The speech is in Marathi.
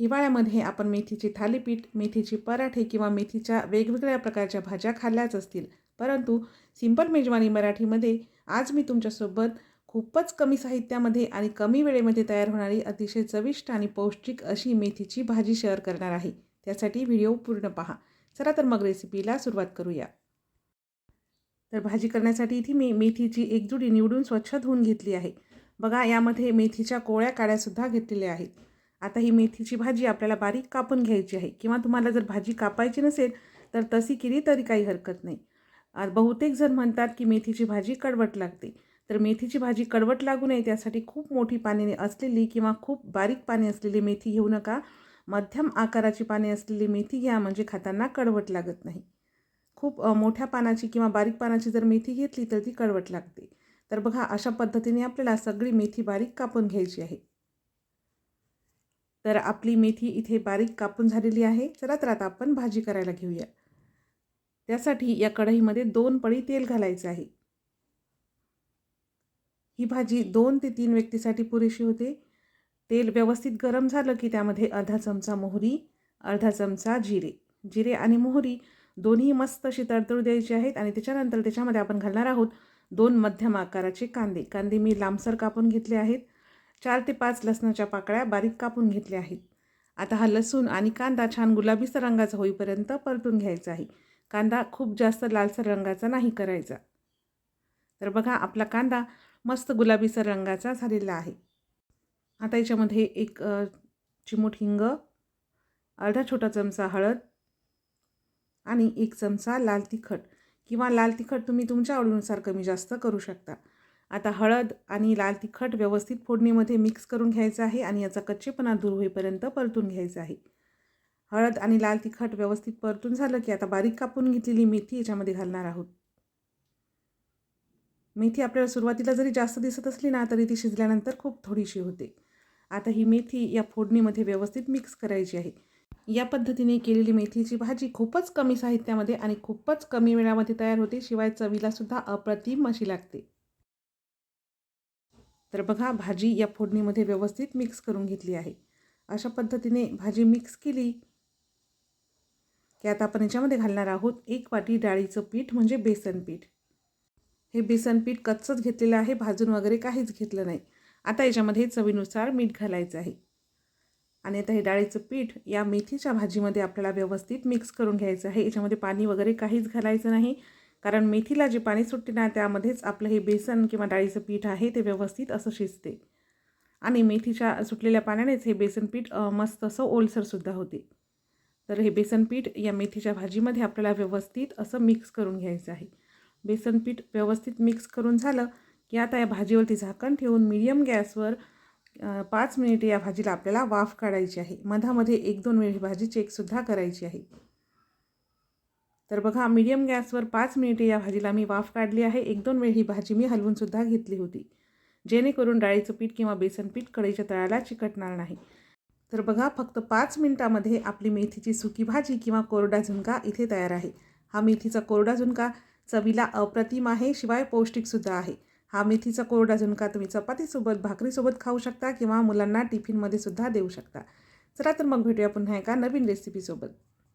हिवाळ्यामध्ये आपण मेथीची थालीपीठ मेथीची पराठे किंवा मेथीच्या वेगवेगळ्या प्रकारच्या भाज्या खाल्ल्याच असतील. परंतु सिंपल मेजवानी मराठीमध्ये आज मी तुमच्यासोबत खूपच कमी साहित्यामध्ये आणि कमी वेळेमध्ये तयार होणारी अतिशय चविष्ट आणि पौष्टिक अशी मेथीची भाजी शेअर करणार आहे. त्यासाठी व्हिडिओ पूर्ण पहा. चला तर मग रेसिपीला सुरुवात करूया. तर भाजी करण्यासाठी इथे मी मेथीची एकजुडी निवडून स्वच्छ धुवून घेतली आहे. बघा यामध्ये मेथीच्या कोळ्या काड्यासुद्धा घेतलेल्या आहेत. आता ही मेथीची भाजी आपल्याला बारीक कापून घ्यायची आहे. किंवा तुम्हाला जर भाजी कापायची नसेल तर तशी केली तरी काही हरकत नाही. बहुतेक जण म्हणतात की मेथीची भाजी कडवट लागते. तर मेथीची भाजी कडवट लागू नये त्यासाठी खूप मोठी पाने असलेली किंवा खूप बारीक पाने असलेली मेथी घेऊ नका. मध्यम आकाराची पाने असलेली मेथी घ्या म्हणजे खाताना कडवट लागत नाही. खूप मोठ्या पानाची किंवा बारीक पानाची जर मेथी घेतली तर ती कडवट लागते. तर बघा अशा पद्धतीने आपल्याला सगळी मेथी बारीक कापून घ्यायची आहे. तर आपली मेथी इथे बारीक कापून झालेली आहे. चला तर आता आपण भाजी करायला घेऊया. त्यासाठी या कढईमध्ये दोन पळी तेल घालायचे आहे. ही भाजी दोन ते तीन व्यक्तीसाठी पुरेशी होते. तेल व्यवस्थित गरम झालं की त्यामध्ये अर्धा चमचा मोहरी अर्धा चमचा जिरे. जिरे आणि मोहरी दोन्ही मस्त अशी तडतडू द्यायची आहेत आणि त्याच्यानंतर त्याच्यामध्ये आपण घालणार आहोत दोन मध्यम आकाराचे कांदे. कांदे मी लांबसर कापून घेतले आहेत. चार ते पाच लसणाच्या पाकळ्या बारीक कापून घेतल्या आहेत. आता हा लसूण आणि कांदा छान गुलाबीसर रंगाचा होईपर्यंत परतून घ्यायचा आहे. कांदा खूप जास्त लालसर रंगाचा नाही करायचा. तर बघा आपला कांदा मस्त गुलाबीसर रंगाचा झालेला आहे. आता याच्यामध्ये एक चिमूट हिंग अर्धा छोटा चमचा हळद आणि एक चमचा लाल तिखट किंवा लाल तिखट तुम्ही तुमच्या आवडीनुसार कमी जास्त करू शकता. आता हळद आणि लाल तिखट व्यवस्थित फोडणीमध्ये मिक्स करून घ्यायचं आहे आणि याचा कच्चेपणा दूर होईपर्यंत परतून घ्यायचं आहे. हळद आणि लाल तिखट व्यवस्थित परतून झालं की आता बारीक कापून घेतलेली मेथी याच्यामध्ये घालणार आहोत. मेथी आपल्याला सुरुवातीला जरी जास्त दिसत असली ना तरी ती शिजल्यानंतर खूप थोडीशी होते. आता ही मेथी या फोडणीमध्ये व्यवस्थित मिक्स करायची आहे. या पद्धतीने केलेली मेथीची भाजी खूपच कमी साहित्यामध्ये आणि खूपच कमी वेळामध्ये तयार होते शिवाय चवीलासुद्धा अप्रतिम अशी लागते. तर बघा भाजी या फोडणीमध्ये व्यवस्थित मिक्स करून घेतली आहे. अशा पद्धतीने भाजी मिक्स केली की आता आपण याच्यामध्ये घालणार आहोत एक वाटी डाळीचं पीठ म्हणजे बेसन पीठ. हे बेसन पीठ कच्चंच घेतलेलं आहे भाजून वगैरे काहीच घेतलं नाही. आता याच्यामध्ये चवीनुसार मीठ घालायचं आहे. आणि आता हे डाळीचं पीठ या मेथीच्या भाजीमध्ये आपल्याला व्यवस्थित मिक्स करून घ्यायचं आहे. याच्यामध्ये पाणी वगैरे काहीच घालायचं नाही. कारण मेथीला जे पाणी सुटते ना त्यामध्येच आपलं हे बेसन किंवा डाळीचं पीठ आहे ते व्यवस्थित असं शिजते. आणि मेथीच्या सुटलेल्या पाण्यानेच हे बेसन पीठ मस्त असं ओलसरसुद्धा होते. तर हे बेसन पीठ या मेथीच्या भाजीमध्ये आपल्याला व्यवस्थित असं मिक्स करून घ्यायचं आहे. बेसन पीठ व्यवस्थित मिक्स करून झालं की आता या भाजीवरती झाकण ठेवून मीडियम गॅसवर पाच मिनिटे या भाजीला आपल्याला वाफ काढायची आहे. मधामध्ये एक दोन वेळी भाजी चेकसुद्धा करायची आहे. तर बघा मीडियम गॅसवर पाच मिनिटे या भाजीला मी वाफ काढली आहे. एक दोन वेळ ही भाजी मी हलवूनसुद्धा घेतली होती. जेणेकरून डाळीचं पीठ किंवा बेसन पीठ कढईच्या तळाला चिकटणार नाही. तर बघा फक्त पाच मिनिटामध्ये आपली मेथीची सुकी भाजी किंवा कोरडा झुणका इथे तयार आहे. हा मेथीचा कोरडा झुणका चवीला अप्रतिम आहे शिवाय पौष्टिकसुद्धा आहे. हा मेथीचा कोरडा झुणका तुम्ही चपातीसोबत भाकरीसोबत खाऊ शकता किंवा मुलांना टिफिनमध्ये सुद्धा देऊ शकता. चला तर मग भेटूया पुन्हा एका नवीन रेसिपीसोबत